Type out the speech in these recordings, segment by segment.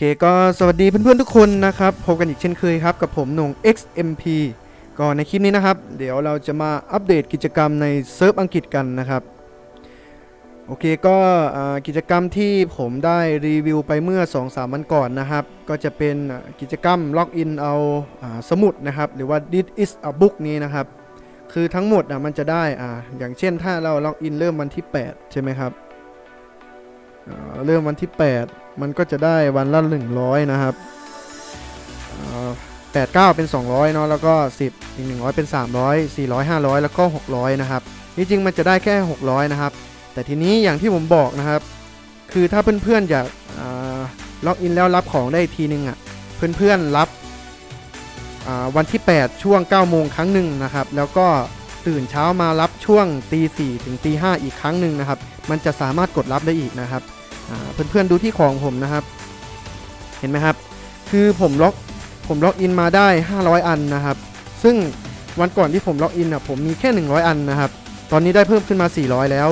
เคก็สวัสดีเพื่อนๆทุกคนนะครับพบกันอีกเช่นเคยครับ กับผมนง XMP ก็ในคลิปนี้นะครับ เดี๋ยวเราจะมาอัปเดตกิจกรรมในเซิร์ฟอังกฤษกันนะครับ โอเคก็กิจกรรมที่ผมได้รีวิวไปเมื่อ 2-3 วันก่อนนะครับ ก็จะเป็นกิจกรรมล็อกอินเอาสมุดนะครับ หรือว่า this is a book นี้นะครับ คือทั้งหมดอะมันจะได้อ่าอย่างเช่นถ้าเราล็อกอินเริ่มวันที่ 8 ใช่ไหมครับเริ่มวันที่ 8 มันก็จะได้วันละ 100 นะครับแปดเก้าเป็น 200เนาะแล้วก็ 10 อีก 100 เป็น 300 400 500 แล้วก็ 600 นะครับจริงๆมันจะได้แค่ 600 นะครับ แต่ทีนี้อย่างที่ผมบอกนะครับ คือถ้าเพื่อนๆอยากล็อกอินแล้วรับของได้อีกทีนึงอะเพื่อนๆรับวันที่ 8 ช่วง 9 โมงครั้งหนึ่งนะครับ แล้วก็ตื่นเช้ามารับช่วงตี4ถึงตี5อีกครั้งหนึ่งนะครับ มันจะสามารถกดรับได้อีกนะครับ เพื่อนๆดูที่ของผมนะครับ เห็นไหมครับ คือผมล็อกผมล็อกอินมาได้ 500 อันนะครับ ซึ่งวันก่อนที่ผมล็อกอินอะผมมีแค่ 100 อันนะครับ ตอนนี้ได้เพิ่มขึ้นมา 400 แล้ว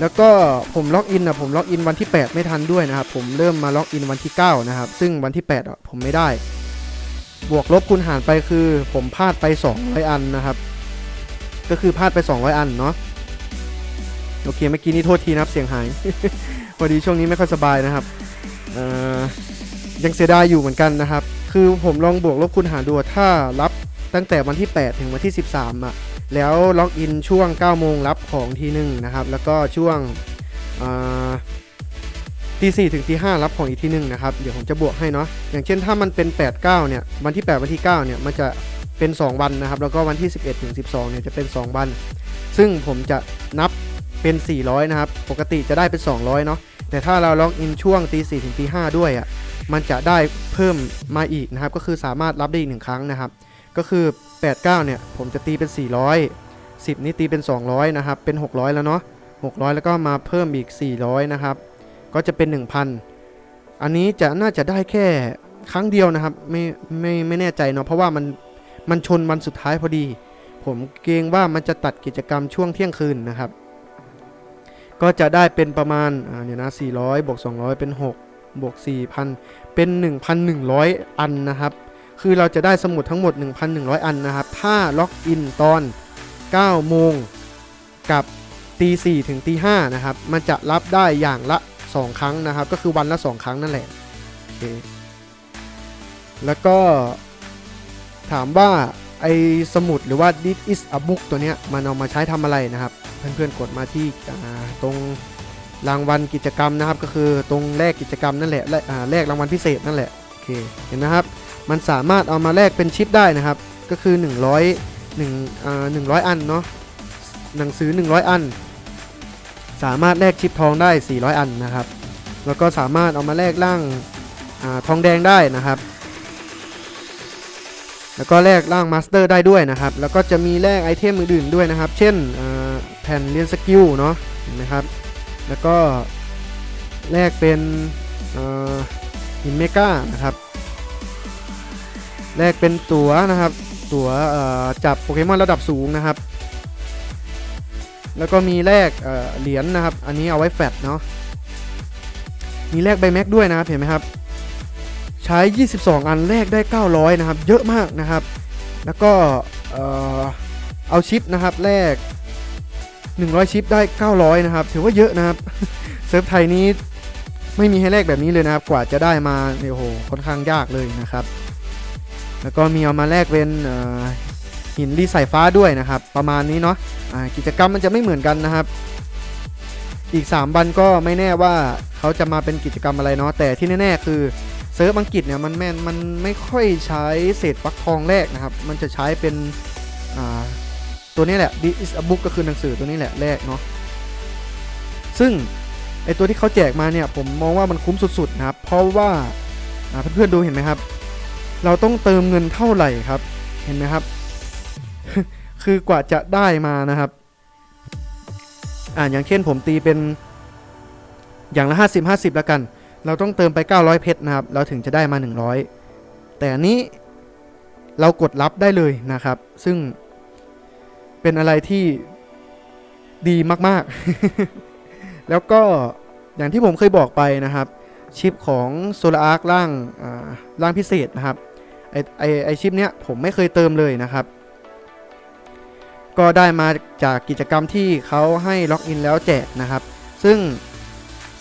แล้วก็ผมล็อกอินอะผมล็อกอินวันที่ 8 ไม่ทันด้วยนะครับ ผมเริ่มมาล็อกอินวันที่ 9 นะครับ ซึ่งวันที่ 8 อะผมไม่ได้ บวกลบคูณหารไปคือ ผมพลาดไป 200 อันนะครับ ก็คือพลาดไป 200 อันเนาะ โอเคเมื่อกี้นี้โทษทีนะครับเสียงหาย พอดีช่วงนี้ไม่ค่อยสบายนะครับยังเสียดายอยู่เหมือนกันนะครับ คือผมลองบวกลบคูณหารดูถ้ารับตั้งแต่วันที่ 8 ถึงวันที่ 13อะแล้วล็อกอินช่วง 9 โมงรับของทีหนึ่งนะครับ แล้วก็ช่วงตีสี่ถึงตีห้ารับของอีกทีหนึ่งนะครับ เดี๋ยวผมจะบวกให้เนาะอย่างเช่นถ้ามันเป็น 8 9 เนี่ย วันที่ 8 วันที่ 9 เนี่ย มันจะเป็น 2 วันนะครับ แล้วก็วันที่ 11 ถึง 12 เนี่ย จะเป็น 2 วัน ซึ่งผมจะนับ เป็น 400 นะครับ ปกติจะได้เป็น 200 เนาะ แต่ถ้าเราล็อกอินช่วงตีสี่ถึงตีห้าด้วยอะ่ะ มันจะได้เพิ่มมาอีกนะครับ ก็คือสามารถรับได้อีกหนึ่งครั้งนะครับ ก็คือ 89 เนี่ย ผมจะตีเป็น 400 10 นี่ตีเป็น 200 นะครับ เป็น 600 แล้วเนาะ 600 แล้วก็มาเพิ่มอีก 400 นะครับ ก็จะเป็น 1,000 อันนี้จะน่าจะได้แค่ครั้งเดียวนะครับ ไม่ไม่ไม่แน่ใจเนาะ เพราะว่ามันมันชนวันสุดท้ายพอดีผมเกรงว่ามันจะตัดกิจกรรมช่วงเที่ยงคืนนะครับ ก็จะได้เป็นประมาณเนี่ยนะ400บวก200 เป็น 6 บวก 4,000 เป็น 1,100 อันนะครับ คือเราจะได้สมุดทั้งหมด 1,100 อันนะครับ ถ้าล็อกอินตอน 9 โมงกับตี4ถึงตี5นะครับ มันจะรับได้อย่างละ 2 ครั้งนะครับ ก็คือวันละ 2 ครั้งนั่นแหละโอเคแล้วก็ถามว่า ไอสมุดหรือว่า this is a book ตัวเนี้ยมันเอามาใช้ทำอะไรนะครับ เพื่อนๆกดมาที่ตรงรางวัลกิจกรรมนะครับ ก็คือตรงแลกกิจกรรมนั่นแหละแลกรางวัลพิเศษนั่นแหละโอเคเห็นนะครับ มันสามารถเอามาแลกเป็นชิปได้นะครับ ก็คือ 100 1อ่า100 อันเนาะหนังสือ 100 อัน สามารถแลกชิปทองได้ 400 อันนะครับ แล้วก็สามารถเอามาแลกร่างอทองแดงได้นะครับ แล้วก็แลกร่างมาสเตอร์ได้ด้วยนะครับ แล้วก็จะมีแลกไอเทมอื่นๆด้วยนะครับ เช่นแผ่นเรียนสกิลเนาะเห็นไหมครับ แล้วก็แลกเป็นหินเมกานะครับ แลกเป็นตั๋วนะครับ ตั๋วจับโปเกมอนระดับสูงนะครับ แล้วก็มีแลกเอ่อเหรียญนะครับ อันนี้เอาไว้แฟดเนาะ มีแลกใบแม็กด้วยนะครับ เห็นไหมครับ ใช้ 22 อันแลกได้ 900 นะครับ เยอะมากนะครับ แล้วก็เอาชิปนะครับแลก100 ชิปได้ 900 นะครับ ถือว่าเยอะนะครับเซิร์ฟไทยนี้ไม่มีให้แลกแบบนี้เลยนะครับ กว่าจะได้มาเนี่ยโหค่อนข้างยากเลยนะครับ แล้วก็มีเอามาแลกเป็นหินรีสายฟ้าด้วยนะครับ ประมาณนี้เนาะกิจกรรมมันจะไม่เหมือนกันนะครับ อีก 3 วันก็ไม่แน่ว่าเขาจะมาเป็นกิจกรรมอะไรเนาะแต่ที่แน่ ๆ คือ เซิร์ฟอังกฤษเนี่ยมันแม่นมันไม่ค่อยใช้เศษฟักทองแรกนะครับ มันจะใช้เป็นตัวนี้แหละ this is a book ก็คือหนังสือตัวนี้แหละแรกเนาะซึ่งไอตัวที่เขาแจกมาเนี่ยผมมองว่ามันคุ้มสุดๆนะครับ เพราะว่าอ่าเพื่อนๆดูเห็นไหมครับ เราต้องเติมเงินเท่าไหร่ครับ เห็นไหมครับ คือกว่าจะได้มานะครับ อ่าอย่างเช่นผมตีเป็นอย่างละ 50 50 แล้วกัน เราต้องเติมไป 900 เพชรนะครับ เราถึงจะได้มา 100 แต่นี้เรากดรับได้เลยนะครับ ซึ่งเป็นอะไรที่ดีมาก ๆ แล้วก็อย่างที่ผมเคยบอกไปนะครับ ชิปของ Solar Arc ร่างอ่าร่างพิเศษนะครับ ไอไอไอชิปเนี้ยผมไม่เคยเติมเลยนะครับ ก็ได้มาจากกิจกรรมที่เขาให้ล็อกอินแล้วแจกนะครับ ซึ่ง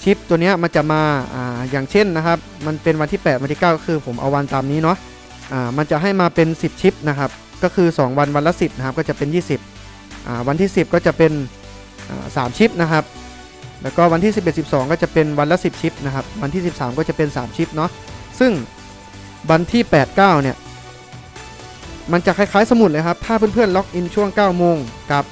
ชิปตัวนี้มันจะมาอ่าอย่างเช่นนะครับ มันเป็นวันที่ 8 วันที่ 9 ก็คือผมเอาวันตามนี้เนาะอ่ามันจะให้มาเป็น 10 ชิปนะครับ ก็คือ 2 วันวันละ 10 นะครับ ก็จะเป็น 20อ่าวันที่ 10 ก็จะเป็นอ่า3ชิปนะครับ แล้วก็วันที่ 11 12 ก็จะเป็นวันละ 10 ชิปนะครับ วันที่ 13 ก็จะเป็น 3 ชิปเนาะ ซึ่งวันที่ 8 9 เนี่ย มันจะคล้าย ๆ สมุดเลยครับ ถ้าเพื่อนๆล็อกอินช่วง 9 โมงกับ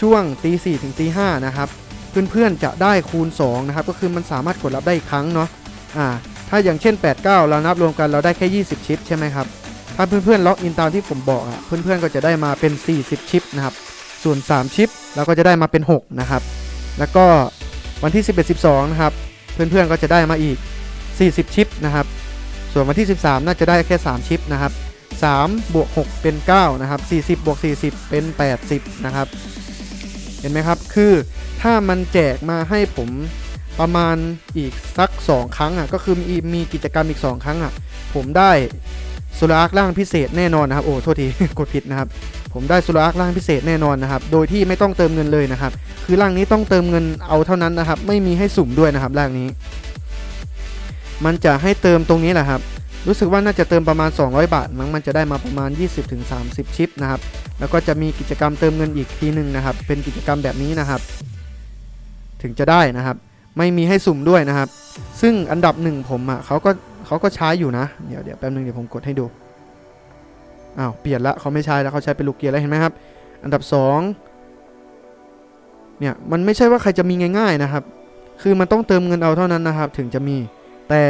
ช่วงตี4ถึงตี5นะครับ เพื่อนๆจะได้คูณ2นะครับก็คือมันสามารถกดรับได้อีกครั้งเนาะอ่าถ้าอย่างเช่น 8 9 เรานับรวมกันเราได้แค่ 20 ชิป ใช่ไหมครับ ถ้าเพื่อนๆล็อกอินตามที่ผมบอกอะเพื่อนๆก็จะได้มาเป็น 40 ชิปนะครับ ส่วน 3 ชิปเราก็จะได้มาเป็น 6 นะครับ แล้วก็วันที่ 11 12 นะครับ เพื่อนๆก็จะได้มาอีก 40 ชิปนะครับ ส่วนวันที่ 13 น่าจะได้แค่ 3 ชิปนะครับ3บวก6เป็น 9 นะครับ 40บวก40 เป็น 80 นะครับ เห็นไหมครับ คือถ้ามันแจกมาให้ผมประมาณอีกสัก 2 ครั้งอะ ก็คือมีมีกิจกรรมอีก 2 ครั้งอะ ผมได้โซลาร์ร่างพิเศษแน่นอนนะครับ โอ้ โทษที กดผิดนะครับ ผมได้โซลาร์ร่างพิเศษแน่นอนนะครับ โดยที่ไม่ต้องเติมเงินเลยนะครับ คือร่างนี้ต้องเติมเงินเอาเท่านั้นนะครับ ไม่มีให้สุ่มด้วยนะครับร่างนี้ มันจะให้เติมตรงนี้แหละครับ รู้สึกว่าน่าจะเติมประมาณ 200 บาทมั้งมันจะได้มาประมาณ 20-30 ชิปนะครับแล้วก็จะมีกิจกรรมเติมเงินอีกทีหนึ่งนะครับ เป็นกิจกรรมแบบนี้นะครับ ถึงจะได้นะครับ ไม่มีให้สุ่มด้วยนะครับ ซึ่งอันดับหนึ่งผมอะเขาก็เขาก็ใช้อยู่นะ เดี๋ยวเดี๋ยวแป๊บนึงเดี๋ยวผมกดให้ดูอ้าวเปลี่ยนละเขาไม่ใช้แล้วเขาใช้เป็นลูกเกียร์แล้วเห็นไหมครับ อันดับสองเนี่ยมันไม่ใช่ว่าใครจะมีง่าย ๆนะครับ คือมันต้องเติมเงินเอาเท่านั้นนะครับ ถึงจะมีแต่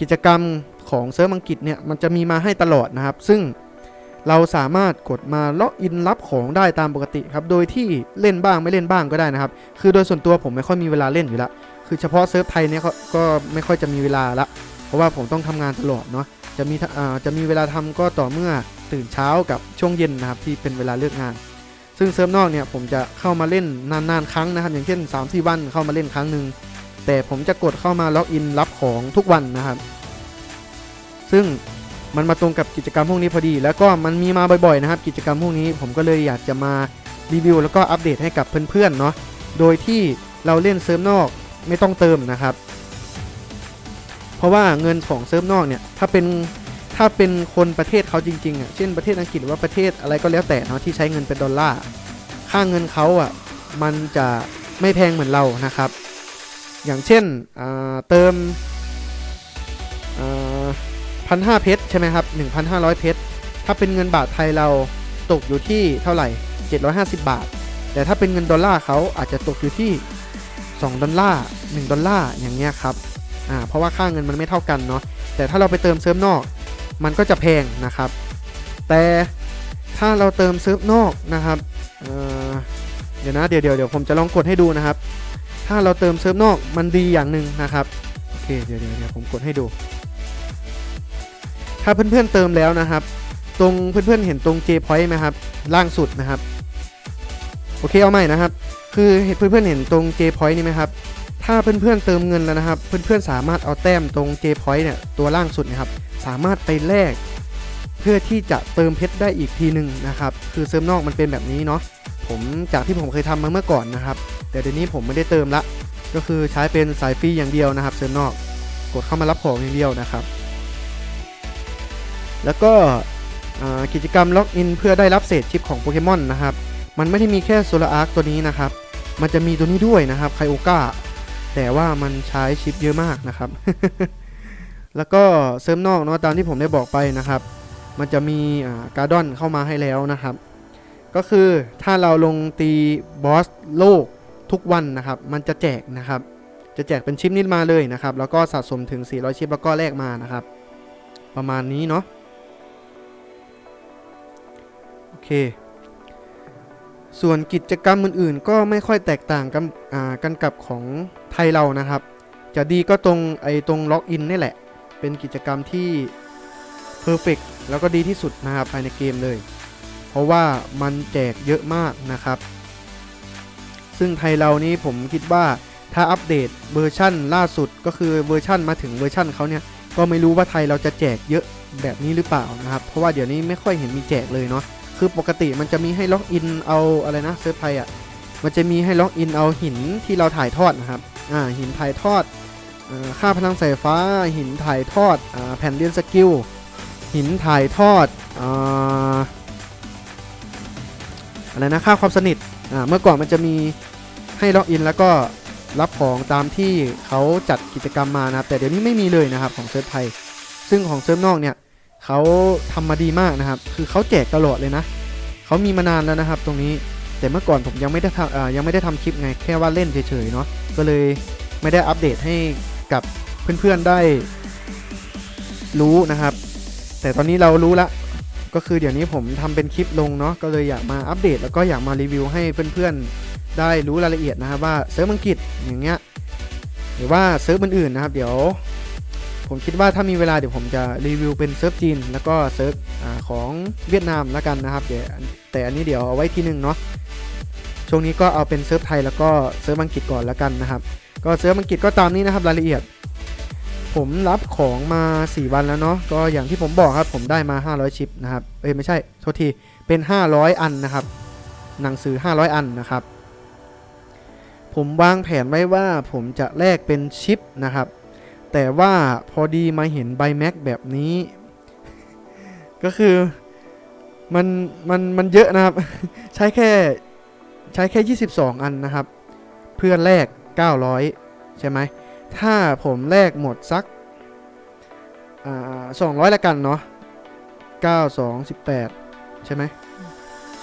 กิจกรรม ของเซิร์ฟอังกฤษเนี่ยมันจะมีมาให้ตลอดนะครับ ซึ่งเราสามารถกดมาล็อกอินรับของได้ตามปกติครับ โดยที่เล่นบ้างไม่เล่นบ้างก็ได้นะครับ คือโดยส่วนตัวผมไม่ค่อยมีเวลาเล่นอยู่ละคือเฉพาะเซิร์ฟไทยเนี่ยก็ไม่ค่อยจะมีเวลาละ เพราะว่าผมต้องทำงานตลอดเนาะ จะมีจะมีเวลาทำก็ต่อเมื่อตื่นเช้ากับช่วงเย็นนะครับที่เป็นเวลาเลิกงาน ซึ่งเซิร์ฟนอกเนี่ยผมจะเข้ามาเล่นนานๆครั้งนะครับ อย่างเช่น3-4วันเข้ามาเล่นครั้งหนึ่งแต่ผมจะกดเข้ามาล็อกอินรับของทุกวันนะครับ ซึ่งมันมาตรงกับกิจกรรมพวกนี้พอดี แล้วก็มันมีมาบ่อยๆนะครับ กิจกรรมพวกนี้ผมก็เลยอยากจะมารีวิว แล้วก็อัปเดตให้กับเพื่อนๆเนาะโดยที่เราเล่นเซิร์ฟนอกไม่ต้องเติมนะครับ เพราะว่าเงินของเซิร์ฟนอกเนี่ยถ้าเป็นถ้าเป็นคนประเทศเขาจริงๆอะเช่นประเทศอังกฤษหรือว่าประเทศอะไรก็แล้วแต่เนาะที่ใช้เงินเป็นดอลลาร์ค่าเงินเขาอะมันจะไม่แพงเหมือนเรานะครับ อย่างเช่นเติม พันห้าเพชรใช่ไหมครับ 1,500 เพชร ถ้าเป็นเงินบาทไทยเราตกอยู่ที่เท่าไหร่ 750 บาท แต่ถ้าเป็นเงินดอลลาร์เขาอาจจะตกอยู่ที่ 2 ดอลลาร์ 1 ดอลลาร์ อย่างเงี้ยครับ อ่า เพราะว่าค่าเงินมันไม่เท่ากันเนาะ แต่ถ้าเราไปเติมเซิร์ฟนอก มันก็จะแพงนะครับ แต่ถ้าเราเติมเซิร์ฟนอกนะครับเเดี๋ยวนะ เดี๋ยวเดี๋ยวเดี๋ยวผมจะลองกดให้ดูนะครับ ถ้าเราเติมเซิร์ฟนอกมันดีอย่างหนึ่งนะครับ โอเค เดี๋ยวเดี๋ยวเดี๋ยวผมกดให้ดู ถ้าเพื่อนๆเติมแล้วนะครับ ตรงเพื่อนๆเห็นตรง J point ไหมครับ ล่างสุดนะครับ โอเคเอาใหม่นะครับ คือเห็นเพื่อนๆเห็นตรง J point นี่ไหมครับ ถ้าเพื่อนๆเติมเงินแล้วนะครับ เพื่อนๆสามารถเอาแต้มตรง J point เนี่ยตัวล่างสุดนะครับ สามารถไปแลกเพื่อที่จะเติมเพชรได้อีกทีหนึ่งนะครับ คือเซิร์ฟนอกมันเป็นแบบนี้เนาะ ผมจากที่ผมเคยทำมาเมื่อก่อนนะครับ แต่เดี๋ยวนี้ผมไม่ได้เติมละ ก็คือใช้เป็นสายฟรีอย่างเดียวนะครับ เซิร์ฟนอก กดเข้ามารับของอย่างเดียวนะครับ แล้วก็กิจกรรมล็อกอินเพื่อได้รับเศษชิปของโปเกมอนนะครับ มันไม่ได้มีแค่โซลาร์อาร์คตัวนี้นะครับ มันจะมีตัวนี้ด้วยนะครับไคโอกาแต่ว่ามันใช้ชิปเยอะมากนะครับ แล้วก็เซิร์ฟนอกเนาะตามที่ผมได้บอกไปนะครับ มันจะมีการ์ดอนเข้ามาให้แล้วนะครับ ก็คือถ้าเราลงตีบอสโลกทุกวันนะครับ มันจะแจกนะครับ จะแจกเป็นชิปนี้มาเลยนะครับ แล้วก็สะสมถึง 400 ชิปแล้วก็แลกมานะครับ ประมาณนี้เนาะ ส่วนกิจกรรมอื่นๆ ก็ไม่ค่อยแตกต่างกันกันกับของไทยเรานะครับ จะดีก็ตรงไอ้ตรงล็อกอินนี่แหละ เป็นกิจกรรมที่เพอร์เฟกแล้วก็ดีที่สุดนะครับภายในเกมเลย เพราะว่ามันแจกเยอะมากนะครับ ซึ่งไทยเรานี่ผมคิดว่าถ้าอัปเดตเวอร์ชั่นล่าสุดก็คือเวอร์ชั่นมาถึงเวอร์ชั่นเขาเนี่ยก็ไม่รู้ว่าไทยเราจะแจกเยอะแบบนี้หรือเปล่านะครับ เพราะว่าเดี๋ยวนี้ไม่ค่อยเห็นมีแจกเลยเนาะ คือปกติมันจะมีให้ล็อกอินเอาอะไรนะเซิร์ฟไทยอะมันจะมีให้ล็อกอินเอาหินที่เราถ่ายทอดนะครับอ่าหินถ่ายทอดอค่าพลังสายฟ้าหินถ่ายทอดอแผ่นเรียนสกิลหินถ่ายทอดออะไรนะค่าความสนิทอ่าเมื่อก่อนมันจะมีให้ล็อกอินแล้วก็รับของตามที่เขาจัดกิจกรรมมานะครับแต่เดี๋ยวนี้ไม่มีเลยนะครับของเซิร์ฟไทย ซึ่งของเซิร์ฟนอกเนี่ย เขาทำมาดีมากนะครับ คือเขาแจกตลอดเลยนะเขามีมานานแล้วนะครับ ตรงนี้แต่เมื่อก่อนผมยังไม่ได้ทำยังไม่ได้ทำคลิปไงแค่ว่าเล่นเฉยๆเนาะก็เลยไม่ได้อัปเดตให้กับเพื่อนๆได้รู้นะครับ แต่ตอนนี้เรารู้ละก็คือเดี๋ยวนี้ผมทำเป็นคลิปลงเนาะก็เลยอยากมาอัปเดต แล้วก็อยากมารีวิวให้เพื่อนๆได้รู้รายละเอียดนะครับว่าเซิร์ฟอังกฤษอย่างเงี้ยหรือว่าเซิร์ฟอื่นๆนะครับ เดี๋ยว ผมคิดว่าถ้ามีเวลาเดี๋ยวผมจะรีวิวเป็นเซิร์ฟจีน แล้วก็เซิร์ฟของเวียดนามแล้วกันนะครับเดี๋ยวแต่อันนี้เดี๋ยวเอาไว้ทีหนึ่งเนาะช่วงนี้ก็เอาเป็นเซิร์ฟไทยแล้วก็เซิร์ฟอังกฤษก่อนแล้วกันนะครับ ก็เซิร์ฟอังกฤษก็ตามนี้นะครับรายละเอียด ผมรับของมา 4 วันแล้วเนาะก็อย่างที่ผมบอกครับผมได้มา 500 ชิปนะครับเอ้ยไม่ใช่โทษทีเป็น 500 อันนะครับ หนังสือ 500 อันนะครับ ผมวางแผนไว้ว่าผมจะแลกเป็นชิปนะครับ แต่ว่าพอดีมาเห็นใบแม็กแบบนี้ ก็คือมันมันมันเยอะนะครับ ใช้แค่ใช้แค่ 22 อันนะครับ เพื่อแลก900 ใช่ไหม ถ้าผมแลกหมดสักสองร้อยละกันเนาะเก้าสองสิบแปดใช่ไหม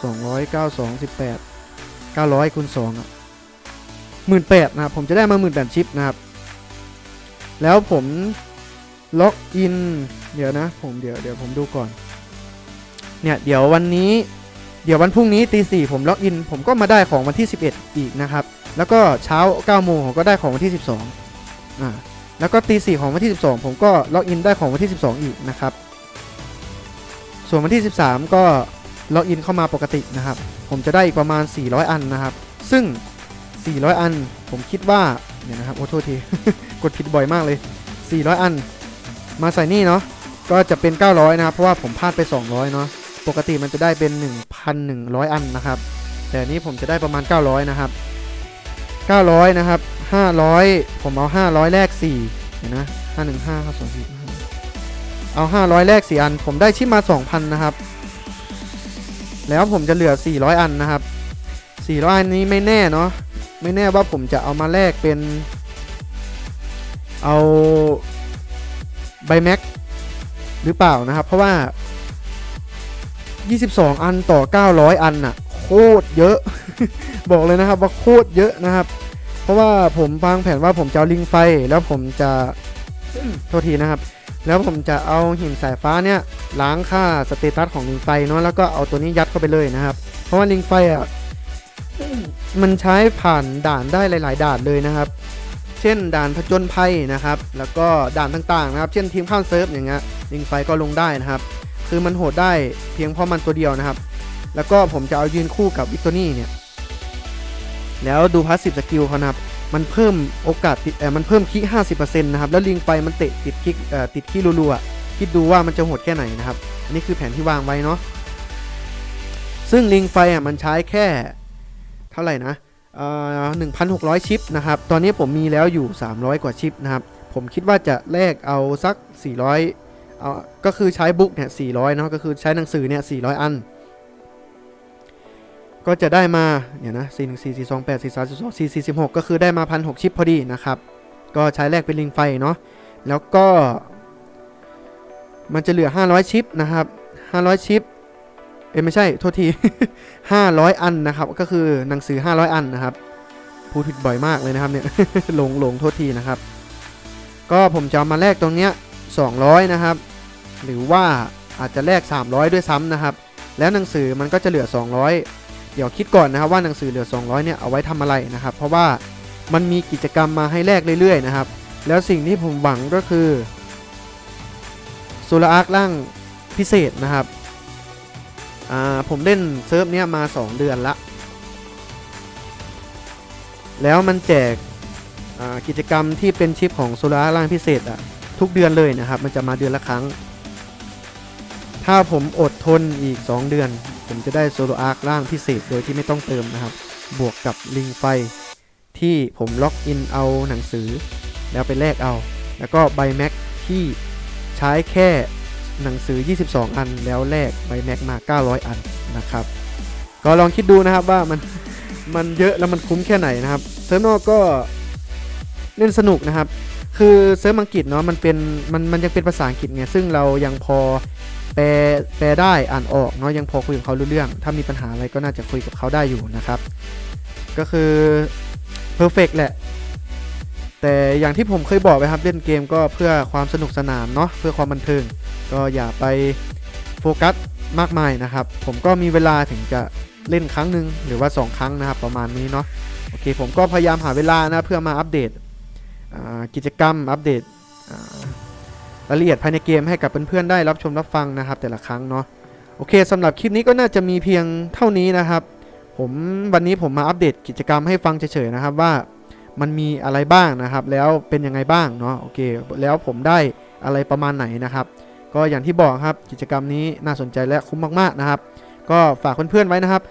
สองร้อยเก้าสองสิบแปดเก้าร้อยคูณสองอะหมื่นแปดนะครับ ผมจะได้มาหมื่นแปดชิปนะครับ แล้วผมล็อกอิน เดี๋ยวนะผมเดี๋ยวเดี๋ยวผมดูก่อน เนี่ยเดี๋ยววันนี้ เดี๋ยววันพรุ่งนี้ตีสี่ผมล็อกอิน ผมก็มาได้ของวันที่ 11 อีกนะครับ แล้วก็เช้า9โมงผมก็ได้ของวันที่ 12อ่าแล้วก็ตีสี่ของวันที่ 12 ผมก็ล็อกอินได้ของวันที่ 12 อีกนะครับ ส่วนวันที่ 13 ก็ล็อกอินเข้ามาปกตินะครับ ผมจะได้อีกประมาณ 400 อันนะครับ ซึ่ง 400 อัน ผมคิดว่า เนี่ยนะครับโอ้โทษที กดผิดบ่อยมากเลย 400 อัน มาใส่นี่เนาะก็จะเป็น 900 นะครับ เพราะว่าผมพลาดไป 200 เนาะปกติมันจะได้เป็น 1,100 อันนะครับ แต่นี้ผมจะได้ประมาณ 900 นะครับ 900 นะครับ 500 ผมเอา 500แลก4เห็นนะ515 524เอา 500แลก4 อัน ผมได้ชิปมา 2,000 นะครับ แล้วผมจะเหลือ 400 อันนะครับ 400 อันนี้ไม่แน่เนาะ ไม่แน่ว่าผมจะเอามาแลกเป็น เอาใบแม็กหรือเปล่านะครับ เพราะว่า 22 อันต่อ 900 อันน่ะ โคตรเยอะ บอกเลยนะครับว่าโคตรเยอะนะครับ เพราะว่าผมวางแผนว่าผมจะเอาลิงไฟแล้วผมจะโทษทีนะครับ แล้วผมจะเอาหินสายฟ้าเนี่ยล้างค่าสเตตัสของลิงไฟเนาะแล้วก็เอาตัวนี้ยัดเข้าไปเลยนะครับ เพราะว่าลิงไฟอะ มันใช้ผ่านด่านได้หลาย ๆ ด่านเลยนะครับ เช่นด่านผจญภัยนะครับ แล้วก็ด่านต่างๆนะครับ เช่นทีมข้ามเซิร์ฟอย่างเงี้ยลิงไฟก็ลงได้นะครับ คือมันโหดได้เพียงเพราะมันตัวเดียวนะครับ แล้วก็ผมจะเอายืนคู่กับวิกตอนี่เนี่ย แล้วดูพาสซีฟสกิลเขานะครับ มันเพิ่มโอกาสติดเออมันเพิ่มคิก50%นะครับ แล้วลิงไฟมันเตะติดคิกเอ่อติดขี้รัวๆคิดดูว่ามันจะโหดแค่ไหนนะครับ อันนี้คือแผนที่วางไว้เนาะ ซึ่งลิงไฟอะมันใช้แค่ ท่าไหร่นะเอ่อ1,600ชิปนะครับ ตอนนี้ผมมีแล้วอยู่ 300 กว่าชิปนะครับ ผมคิดว่าจะแลกเอาสัก 400เอาก็คือใช้บุ๊กเนี่ย400เนาะ ก็คือใช้หนังสือเนี่ย400 อัน ก็จะได้มา เนี่ยนะ4 1 4 4 2 8 4 3 2 4 4 6ก็คือได้มา 1,600 ชิปพอดีนะครับ ก็ใช้แลกเป็นลิงไฟเนาะ แล้วก็ มันจะเหลือ 500 ชิปนะครับ 500 ชิป เอ้ไม่ใช่ โทษที 500 อันนะครับ ก็คือหนังสือ 500 อันนะครับ พูดผิดบ่อยมากเลยนะครับเนี่ย หลงหลงโทษทีนะครับ ก็ผมจะมาแลกตรงเนี้ย200 นะครับ หรือว่าอาจจะแลก 300 ด้วยซ้ำนะครับ แล้วหนังสือมันก็จะเหลือ 200 เดี๋ยวคิดก่อนนะครับว่าหนังสือเหลือ 200 เนี่ยเอาไว้ทำอะไรนะครับ เพราะว่ามันมีกิจกรรมมาให้แลกเรื่อยๆนะครับ แล้วสิ่งที่ผมหวังก็คือโซลาร์อาร์คร่างพิเศษนะครับ อ่าผมเล่นเซิร์ฟเนี้ยมา 2 เดือนละ แล้วมันแจกอ่ากิจกรรมที่เป็นชิปของโซลาร่างพิเศษอะทุกเดือนเลยนะครับ มันจะมาเดือนละครั้ง ถ้าผมอดทนอีก 2 เดือน ผมจะได้โซโลอาร์คร่างพิเศษโดยที่ไม่ต้องเติมนะครับ บวกกับลิงไฟที่ผมล็อกอินเอาหนังสือ แล้วไปแลกเอา แล้วก็ใบแม็กที่ใช้แค่ หนังสือ 22 อันแล้วแลกใบแม็กมา 900 อันนะครับ ก็ลองคิดดูนะครับว่ามันมันเยอะแล้วมันคุ้มแค่ไหนนะครับเซิร์ฟนอกก็เล่นสนุกนะครับ คือเซิร์ฟอังกฤษเนาะมันเป็นมันมันยังเป็นภาษาอังกฤษไงซึ่งเรายังพอแปลแปลได้อ่านออกเนาะยังพอคุยกับเขารู้เรื่อง ถ้ามีปัญหาอะไรก็น่าจะคุยกับเขาได้อยู่นะครับ ก็คือเพอร์เฟกแหละแต่อย่างที่ผมเคยบอกไปครับเล่นเกมก็เพื่อความสนุกสนานเนาะเพื่อความบันเทิง ก็อย่าไปโฟกัสมากมายนะครับ ผมก็มีเวลาถึงจะเล่นครั้งหนึ่งหรือว่า 2 ครั้งนะครับ ประมาณนี้เนาะโอเค ผมก็พยายามหาเวลานะเพื่อมาอัปเดตกิจกรรมอัปเดตรายละเอียดภายในเกมให้กับเพื่อนๆได้รับชมรับฟังนะครับ แต่ละครั้งเนาะโอเคสำหรับคลิปนี้ก็น่าจะมีเพียงเท่านี้นะครับ ผมวันนี้ผมมาอัปเดตกิจกรรมให้ฟังเฉยๆนะครับว่ามันมีอะไรบ้างนะครับ แล้วเป็นยังไงบ้างเนาะโอเค แล้วผมได้อะไรประมาณไหนนะครับ ก็อย่างที่บอกครับกิจกรรมนี้น่าสนใจและคุ้มมากๆนะครับ ก็ฝากเพื่อนๆไว้นะครับ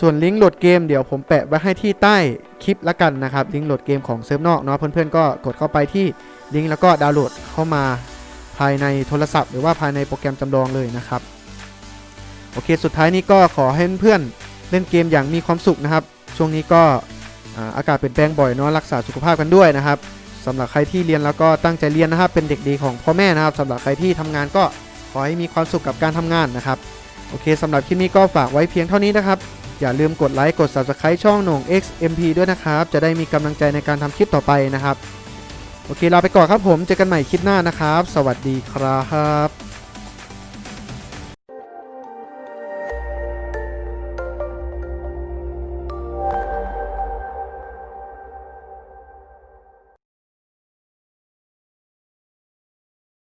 ส่วนลิงก์โหลดเกมเดี๋ยวผมแปะไว้ให้ที่ใต้คลิปละกันนะครับลิงก์โหลดเกมของเซิร์ฟนอกเนาะเพื่อนๆก็กดเข้าไปที่ลิงก์แล้วก็ดาวน์โหลดเข้ามาภายในโทรศัพท์ หรือว่าภายในโปรแกรมจำลองเลยนะครับโอเค สุดท้ายนี้ก็ขอให้เพื่อนๆเล่นเกมอย่างมีความสุขนะครับ ช่วงนี้ก็อาอากาศเปลี่ยนแปลงบ่อยเนาะรักษาสุขภาพกันด้วยนะครับ สำหรับใครที่เรียนแล้วก็ตั้งใจเรียนนะครับ เป็นเด็กดีของพ่อแม่นะครับสำหรับใครที่ทำงานก็ขอให้มีความสุขกับการทำงานนะครับ โอเคสำหรับคลิปนี้ก็ฝากไว้เพียงเท่านี้นะครับ อย่าลืมกดไลค์กด Subscribe ช่องหน่ง XMP ด้วยนะครับ จะได้มีกำลังใจในการทำคลิปต่อไปนะครับ โอเคลาไปก่อนครับผม เจอกันใหม่คลิปหน้านะครับ สวัสดีครับ